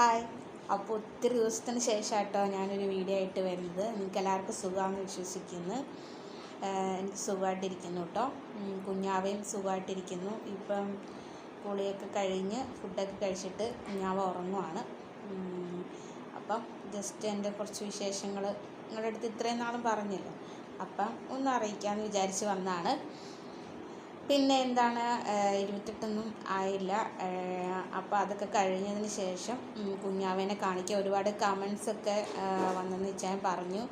Hi. അപ്പോൾ ഒത്തിരി ദിവസത്തിന് ശേഷം കേട്ടോ ഞാനൊരു വീഡിയോ ആയിട്ട് വരുന്നത്. നിങ്ങൾക്ക് എല്ലാവർക്കും സുഖമാണെന്ന് വിശ്വസിക്കുന്നു. എനിക്ക് സുഖമായിട്ടിരിക്കുന്നു കേട്ടോ. കുഞ്ഞാവയും സുഖമായിട്ടിരിക്കുന്നു. ഇപ്പം കുളിയൊക്കെ കഴിഞ്ഞ് ഫുഡൊക്കെ കഴിച്ചിട്ട് കുഞ്ഞാവ ഉറങ്ങുവാണ്. അപ്പം ജസ്റ്റ് എന്റെ കുറച്ച് വിശേഷങ്ങൾ നിങ്ങളുടെ അടുത്ത് ഇത്രയും നാളും പറഞ്ഞല്ലോ. അപ്പം ഒന്ന് അറിയിക്കാമെന്ന് വിചാരിച്ച് വന്നതാണ് പിന്നെ എന്താണ് ഇരുപത്തെട്ടൊന്നും ആയില്ല. അപ്പോൾ അതൊക്കെ കഴിഞ്ഞതിന് ശേഷം കുഞ്ഞാവേനെ കാണിക്കുക ഒരുപാട് കമൻസ് ഒക്കെ ആഹ് വന്നെന്ന് വെച്ചാൽ പറഞ്ഞു.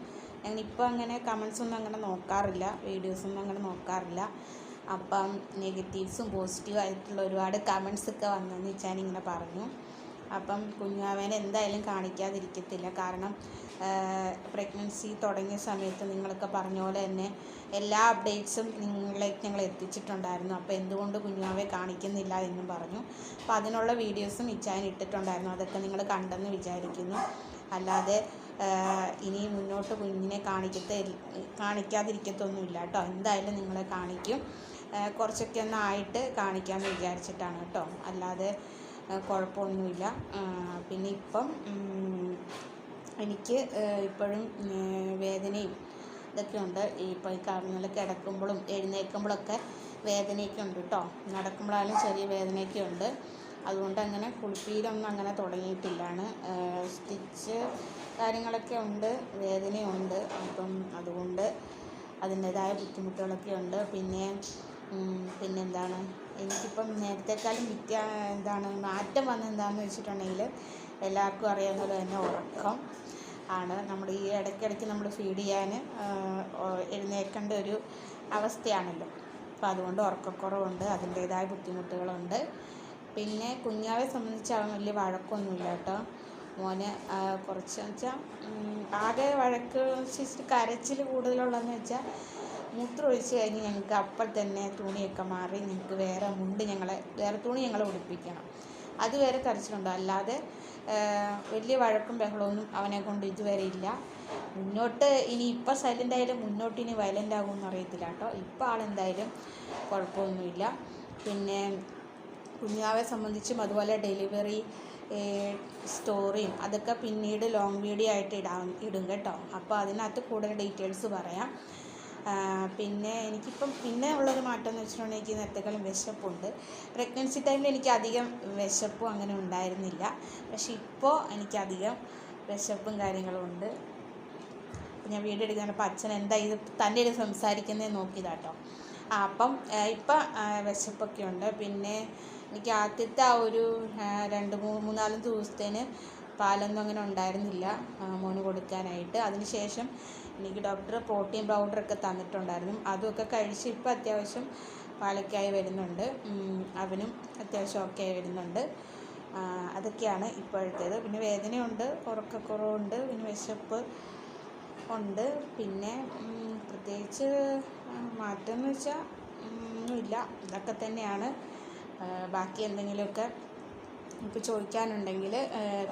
ഞാനിപ്പോൾ അങ്ങനെ കമൻസ് ഒന്നും അങ്ങനെ നോക്കാറില്ല വീഡിയോസൊന്നും അങ്ങനെ നോക്കാറില്ല. അപ്പം നെഗറ്റീവ്സും പോസിറ്റീവ് ആയിട്ടുള്ള ഒരുപാട് കമൻസ് ഒക്കെ വന്നെന്ന് വെച്ചാൽ ഇങ്ങനെ പറഞ്ഞു. അപ്പം കുഞ്ഞാവേനെ എന്തായാലും കാണിക്കാതിരിക്കത്തില്ല. കാരണം പ്രഗ്നൻസി തുടങ്ങിയ സമയത്ത് നിങ്ങളൊക്കെ പറഞ്ഞ പോലെ തന്നെ എല്ലാ അപ്ഡേറ്റ്സും നിങ്ങളിലേക്ക് ഞങ്ങൾ എത്തിച്ചിട്ടുണ്ടായിരുന്നു. അപ്പോൾ എന്തുകൊണ്ട് കുഞ്ഞാവെ കാണിക്കുന്നില്ല എന്നും പറഞ്ഞു. അപ്പോൾ അതിനുള്ള വീഡിയോസും ഇച്ചായൻ ഇട്ടിട്ടുണ്ടായിരുന്നു. അതൊക്കെ നിങ്ങൾ കണ്ടെന്ന് വിചാരിക്കുന്നു. അല്ലാതെ ഇനി മുന്നോട്ട് കുഞ്ഞിനെ കാണിക്കത്തെ കാണിക്കാതിരിക്കത്തൊന്നുമില്ല കേട്ടോ. എന്തായാലും നിങ്ങളെ കാണിക്കും. കുറച്ചൊക്കെ ഒന്നായിട്ട് കാണിക്കാമെന്ന് വിചാരിച്ചിട്ടാണ് കേട്ടോ. അല്ലാതെ കുഴപ്പമൊന്നുമില്ല. പിന്നെ ഇപ്പം എനിക്ക് ഇപ്പോഴും വേദനയും ഇതൊക്കെ ഉണ്ട്. ഇപ്പോൾ ഈ കാരണങ്ങൾ കിടക്കുമ്പോഴും എഴുന്നേൽക്കുമ്പോഴൊക്കെ വേദനയൊക്കെ ഉണ്ട് കേട്ടോ നടക്കുമ്പോഴായാലും ചെറിയ വേദനയൊക്കെ ഉണ്ട്. അതുകൊണ്ട് അങ്ങനെ കുളിപ്പീരൊന്നും അങ്ങനെ തുടങ്ങിയിട്ടില്ലാണ്. സ്റ്റിച്ച് കാര്യങ്ങളൊക്കെ ഉണ്ട് വേദനയുണ്ട് അപ്പം അതുകൊണ്ട് അതിന്റെതായ ബുദ്ധിമുട്ടുകളൊക്കെ ഉണ്ട്. പിന്നെ പിന്നെന്താണ്? എനിക്കിപ്പം നേരത്തെക്കാളും വ്യത്യാ എന്താണ് മാറ്റം വന്നെന്താണെന്ന് വെച്ചിട്ടുണ്ടെങ്കിൽ എല്ലാവർക്കും അറിയാവുന്ന പോലെ തന്നെ ഉറക്കം ആണ്. നമ്മൾ ഈ ഇടയ്ക്കിടയ്ക്ക് നമ്മൾ ഫീഡ് ചെയ്യാൻ എഴുന്നേൽക്കേണ്ട ഒരു അവസ്ഥയാണല്ലോ. അപ്പോൾ അതുകൊണ്ട് ഉറക്കക്കുറവുണ്ട് അതിന്റേതായ ബുദ്ധിമുട്ടുകളുണ്ട്. പിന്നെ കുഞ്ഞാവെ സംബന്ധിച്ച് അവൻ വലിയ വഴക്കൊന്നുമില്ല കേട്ടോ. മോന് കുറച്ച് വെച്ചാൽ ആകെ വഴക്ക് കരച്ചിൽ കൂടുതലുള്ളതെന്ന് വെച്ചാൽ മൂത്രം ഒഴിച്ച് കഴിഞ്ഞ് ഞങ്ങൾക്ക് അപ്പോൾ തന്നെ തുണിയൊക്കെ മാറി ഞങ്ങൾക്ക് വേറെ മുണ്ട് ഞങ്ങളെ വേറെ തുണി ഞങ്ങളെ ഉടുപ്പിക്കണം. അതുവരെ കരച്ചിലുണ്ട് അല്ലാതെ വലിയ വഴക്കും ബഹളമൊന്നും അവനെ കൊണ്ട് ഇതുവരെ ഇല്ല. മുന്നോട്ട് ഇനി ഇപ്പം സൈലന്റ് ആയാലും മുന്നോട്ട് ഇനി വയലന്റ് ആകുമെന്ന് അറിയത്തില്ല കേട്ടോ. ഇപ്പം ആളെന്തായാലും കുഴപ്പമൊന്നുമില്ല. പിന്നെ കുഞ്ഞാവെ സംബന്ധിച്ചും അതുപോലെ ഡെലിവറി സ്റ്റോറിയും അതൊക്കെ പിന്നീട് ലോങ് വീഡിയോ ആയിട്ട് ഇടാൻ ഇടും കേട്ടോ. അപ്പോൾ അതിനകത്ത് കൂടുതൽ ഡീറ്റെയിൽസ് പറയാം. പിന്നെ എനിക്കിപ്പം പിന്നെ ഉള്ളൊരു മാറ്റം എന്ന് വെച്ചിട്ടുണ്ടെങ്കിൽ എനിക്ക് നേരത്തെക്കാളും വിശപ്പുണ്ട്. പ്രഗ്നൻസി ടൈമിൽ എനിക്ക് അധികം വിശപ്പും അങ്ങനെ ഉണ്ടായിരുന്നില്ല. പക്ഷെ ഇപ്പോൾ എനിക്കധികം വിശപ്പും കാര്യങ്ങളും ഉണ്ട്. ഞാൻ വീഡിയോ എടുക്കുന്നപ്പോൾ അച്ഛൻ എന്താ ഇത് തന്നെ ഇത് സംസാരിക്കുന്നത് നോക്കിയതാട്ടോ ആ അപ്പം ഇപ്പം വിശപ്പൊക്കെ ഉണ്ട്. പിന്നെ എനിക്ക് ആദ്യത്തെ ആ ഒരു രണ്ട് മൂന്ന് മൂന്നാൽ ദിവസത്തേന് പാലൊന്നും അങ്ങനെ ഉണ്ടായിരുന്നില്ല. മോന് കൊടുക്കാനായിട്ട്. അതിനുശേഷം എനിക്ക് ഡോക്ടർ പ്രോട്ടീൻ പൗഡറൊക്കെ തന്നിട്ടുണ്ടായിരുന്നു. അതുമൊക്കെ കഴിച്ച് ഇപ്പോൾ അത്യാവശ്യം പാലക്കായി വരുന്നുണ്ട്. അവനും അത്യാവശ്യം ഒക്കെ ആയി വരുന്നുണ്ട്. അതൊക്കെയാണ് ഇപ്പോഴത്തേത്. പിന്നെ വേദനയുണ്ട് ഉറക്കക്കുറവുണ്ട് പിന്നെ വിശപ്പ് ഉണ്ട്. പിന്നെ പ്രത്യേകിച്ച് മാറ്റം എന്ന് വെച്ചാൽ ഒന്നുമില്ല. ഇതൊക്കെ തന്നെയാണ്. ബാക്കി എന്തെങ്കിലുമൊക്കെ നിങ്ങൾക്ക് ചോദിക്കാനുണ്ടെങ്കിൽ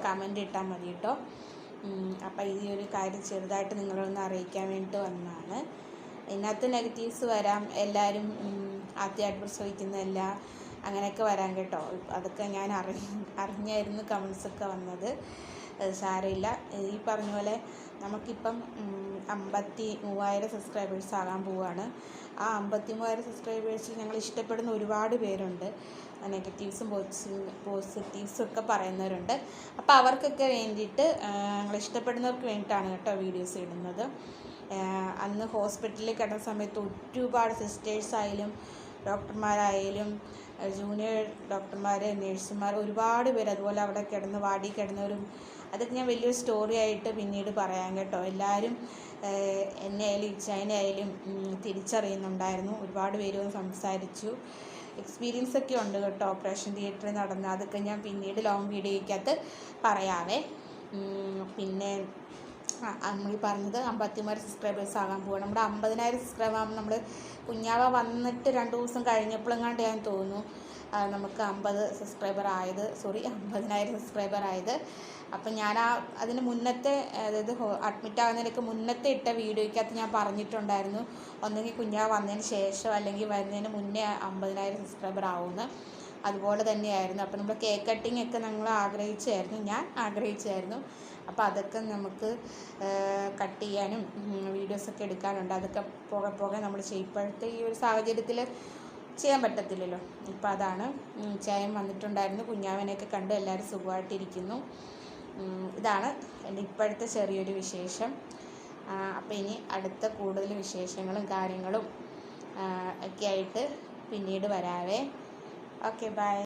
കമന്റ് ഇട്ടാൽ മതി കേട്ടോ അപ്പം ഈ ഒരു കാര്യം ചെറുതായിട്ട് നിങ്ങളൊന്ന് അറിയിക്കാൻ വേണ്ടിയിട്ട് വന്നതാണ്. ഇതിനകത്ത് നെഗറ്റീവ്സ് വരാം. എല്ലാവരും ആദ്യമായിട്ട് പ്രസവിക്കുന്നതല്ല അങ്ങനെയൊക്കെ വരാം കേട്ടോ. അതൊക്കെ ഞാൻ അറി അറിഞ്ഞായിരുന്നു കമൻസൊക്കെ വന്നത്. സാരമില്ല. ഈ പറഞ്ഞ പോലെ നമുക്കിപ്പം അമ്പത്തി മൂവായിരം സബ്സ്ക്രൈബേഴ്സ് ആകാൻ പോവുകയാണ് ആ അമ്പത്തി മൂവായിരം സബ്സ്ക്രൈബേഴ്സിൽ ഞങ്ങൾ ഇഷ്ടപ്പെടുന്ന ഒരുപാട് പേരുണ്ട്. നെഗറ്റീവ്സും പോസിറ്റീവ്സും ഒക്കെ പറയുന്നവരുണ്ട്. അപ്പോൾ അവർക്കൊക്കെ വേണ്ടിയിട്ട് ഞങ്ങൾ ഇഷ്ടപ്പെടുന്നവർക്ക് വേണ്ടിയിട്ടാണ് കേട്ടോ വീഡിയോസ് ഇടുന്നത്. അന്ന് ഹോസ്പിറ്റലിൽ കിടന്ന സമയത്ത് ഒരുപാട് സിസ്റ്റേഴ്സായാലും ഡോക്ടർമാരായാലും ജൂനിയർ ഡോക്ടർമാർ നേഴ്സുമാർ ഒരുപാട് പേര് അതുപോലെ അവിടെ കിടന്ന് വാടി കിടന്നവരും അതൊക്കെ ഞാൻ വലിയൊരു സ്റ്റോറി ആയിട്ട് പിന്നീട് പറയാം കേട്ടോ. എല്ലാവരും എന്നെ ആയാലും ഇച്ചായനെ ആയാലും തിരിച്ചറിയുന്നുണ്ടായിരുന്നു. ഒരുപാട് പേര് സംസാരിച്ചു. എക്സ്പീരിയൻസ് ഒക്കെ ഉണ്ട് കേട്ടോ. ഓപ്പറേഷൻ തിയേറ്ററിൽ നടന്ന അതൊക്കെ ഞാൻ പിന്നീട് ലോങ് വീഡിയോയ്ക്കകത്ത് പറയാവേ. പിന്നെ നമ്മൾ ഈ പറഞ്ഞത് അമ്പത്തിമൂവായിരം സബ്സ്ക്രൈബേഴ്സ് ആകാൻ പോവുക നമ്മുടെ അമ്പതിനായിരം സബ്സ്ക്രൈബ് ആകുമ്പോൾ നമ്മൾ കുഞ്ഞാവ വന്നിട്ട് രണ്ട് ദിവസം കഴിഞ്ഞപ്പോഴെങ്ങാണ്ട് ഞാൻ തോന്നുന്നു നമുക്ക് അമ്പത് സബ്സ്ക്രൈബർ ആയത് സോറി അമ്പതിനായിരം സബ്സ്ക്രൈബർ ആയത്. അപ്പം ഞാൻ ആ അതിന് മുന്നത്തെ അതായത് അഡ്മിറ്റ് ആകുന്നതിനൊക്കെ മുന്നത്തെ ഇട്ട വീഡിയോയ്ക്കകത്ത് ഞാൻ പറഞ്ഞിട്ടുണ്ടായിരുന്നു ഒന്നെങ്കിൽ കുഞ്ഞാവ വന്നതിന് ശേഷം അല്ലെങ്കിൽ വരുന്നതിന് മുന്നേ അമ്പതിനായിരം സബ്സ്ക്രൈബർ ആവുമെന്ന്. അതുപോലെ തന്നെയായിരുന്നു. അപ്പോൾ നമ്മൾ കേക്ക് കട്ടിംഗ് ഒക്കെ ഞങ്ങൾ ആഗ്രഹിച്ചായിരുന്നു. ഞാൻ ആഗ്രഹിച്ചായിരുന്നു. അപ്പോൾ അതൊക്കെ നമുക്ക് കട്ട് ചെയ്യാനും വീഡിയോസൊക്കെ എടുക്കാനുണ്ട്. അതൊക്കെ പോകെ പോകെ നമ്മൾ ഇപ്പോഴത്തെ ഈ ഒരു സാഹചര്യത്തിൽ ചെയ്യാൻ പറ്റത്തില്ലല്ലോ. ഇപ്പോൾ അതാണ് ചായം വന്നിട്ടുണ്ടായിരുന്നു. കുഞ്ഞാവനെയൊക്കെ കണ്ട് എല്ലാവരും സുഖമായിട്ടിരിക്കുന്നു. ഇതാണ് എന്റെ ഇപ്പോഴത്തെ ചെറിയൊരു വിശേഷം. അപ്പോൾ ഇനി അടുത്ത കൂടുതൽ വിശേഷങ്ങളും കാര്യങ്ങളും ഒക്കെ ആയിട്ട് പിന്നീട് വരാവേ. Okay bye